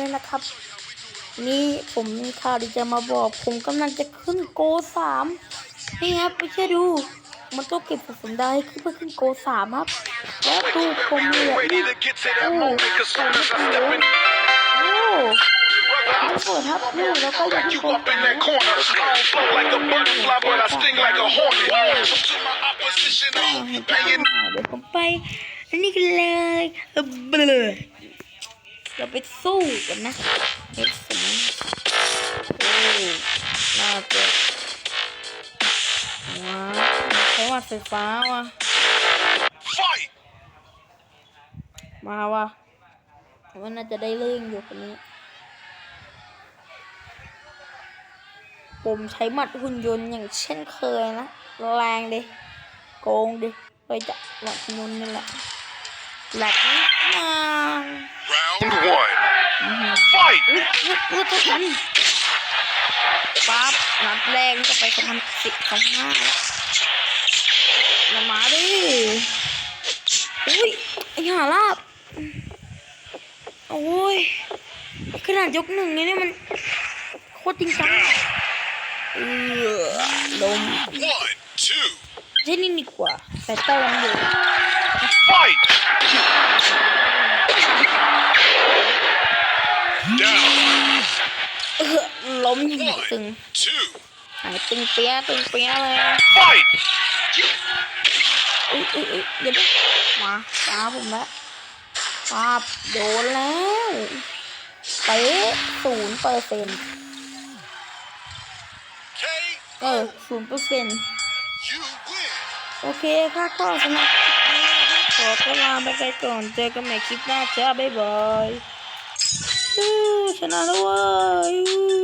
ด้วยนะครับ นี่ผมมีข่าวดีจะมาบอก ผมกำลังจะขึ้นโกสามนี่ครับไม่เชื่อดู มันต้องเก็บสะสมได้ขึ้นเพื่อขึ้นโกสามครับ แล้วดูผมเหลือ Ready เนี่ย to get to that moment, cause soon as I step in, โอ้ไม่เปิดครับนี่แล้วก็อยาก back ขึ้โก up in that corner. I don't flow like a butterfly, but I sting like a hornet. So to my opposition, I ain't ให้ paying เดี๋ยวผมไปอันนี้กันเลยเอเบลอ เราไปสู้กันนะเฮ้ยสมโอ้น่าจะว้าวใช้วัดไฟฟ้าว่ะ fight. มาว่ะว่าน่าจะได้เรื่องอยู่คนนี้ผมใช้หมัดหุ่นยนต์อย่างเช่นเคยนะแรงดิโกงดิไปจะหมัดหุ่นยนต์นี่แหละแหลกนี้มา Round one. Fight. อุ๊ยอุ๊ยอุ๊ยทุกคนปั๊บนัดแรกก็ไปสองพันสิบสองห้าแล้วมาดิอุ้ยไอ้ห่าลาบโอ้ยขนาดยกหนึ่งเนี่ยมันโคตรจริงจังเออลม One, two, ใช่นี่ดีกว่าแต่เติมอยู่ fight. มอย่างหายตึง Two, หายตึงเปี้ยะตึงเปี้ยะเลย fight. อุ้ยอุ้ยอุ้ยเดี๋ยวนะมาตาผมละปาบโดนแล้วเป๊ะศูนย์เปอร์เซ็นต์ K. เออศูนย์เปอร์เซ็นต์ You win. โอเคค่ะก็สำหรับคลิปนี้ขอตัวลาไปกันก่อนเจอกันใหม่คลิปหน้าจ้าบ๊ายบายอู้ชนะแล้วเว้ยอู้